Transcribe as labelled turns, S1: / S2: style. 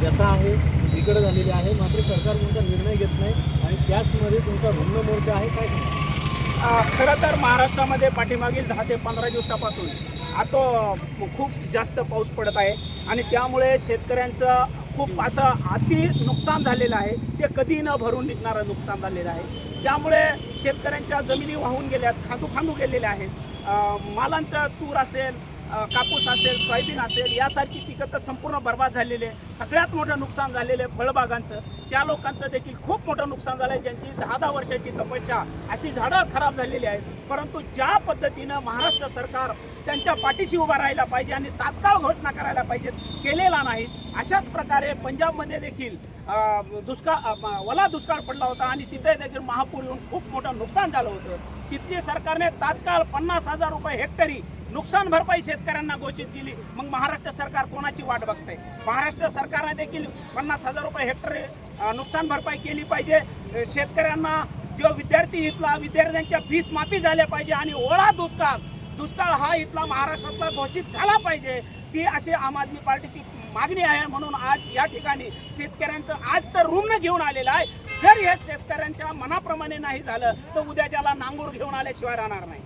S1: व्यथा आहे इकडे झालेली आहे. मात्र सरकार तुमचा निर्णय घेत नाही आणि त्याचमध्ये तुमचा रुग्ण मोर्चा आहे. काय सांगा
S2: खरं तर महाराष्ट्रामध्ये पाठीमागील दहा ते पंधरा दिवसापासून आता खूप जास्त पाऊस पडत आहे आणि त्यामुळे शेतकऱ्यांचं खूप असं अति नुकसान झालेलं आहे. ते कधी न भरून निघणारं नुकसान झालेलं आहे. त्यामुळे शेतकऱ्यांच्या जमिनी वाहून गेल्यात खांदू खांदू गेलेल्या आहेत. मालांचं तूर असेल कापूस असेल सोयाबीन असेल यासारखी पिकं तर संपूर्ण बर्बाद झालेले आहे. सगळ्यात मोठं नुकसान झालेलं आहे फळबागांचं. त्या लोकांचं देखील खूप मोठं नुकसान झालं आहे ज्यांची दहा दहा वर्षाची तपस्या अशी झाडं खराब झालेली आहेत. परंतु ज्या पद्धतीनं महाराष्ट्र सरकार त्यांच्या पाठीशी उभा राहायला पाहिजे आणि तात्काळ घोषणा करायला पाहिजेत केलेला नाही अशाच प्रकारे पंजाबमध्ये देखील दुष्काळ वला ओला दुष्काळ पडला होता आणि तिथे देखील महापूर येऊन खूप मोठं नुकसान झालं होतं. तिथली सरकारने तात्काळ पन्नास हजार रुपये हेक्टरी नुकसान भरपाई शेतकऱ्यांना घोषित केली मग महाराष्ट्र सरकार कोणाची वाट बघते महाराष्ट्र सरकारने देखील पन्नास हजार रुपये हेक्टर नुकसान भरपाई केली पाहिजे. शेतकऱ्यांना जो विद्यार्थी इथला विद्यार्थ्यांच्या फीस माफी झाल्या पाहिजे आणि ओळा दुष्काळ दुष्काळ हा इथला महाराष्ट्रातला घोषित झाला पाहिजे. ती अशी आम आदमी पार्टीची मागणी आहे म्हणून आज या ठिकाणी शेतकऱ्यांचं आज तर रुग्ण घेऊन आलेलं आहे. जर हे शेतकऱ्यांच्या मनाप्रमाणे नाही झालं तर उद्या त्याला नांगूर घेऊन आल्याशिवाय राहणार नाही.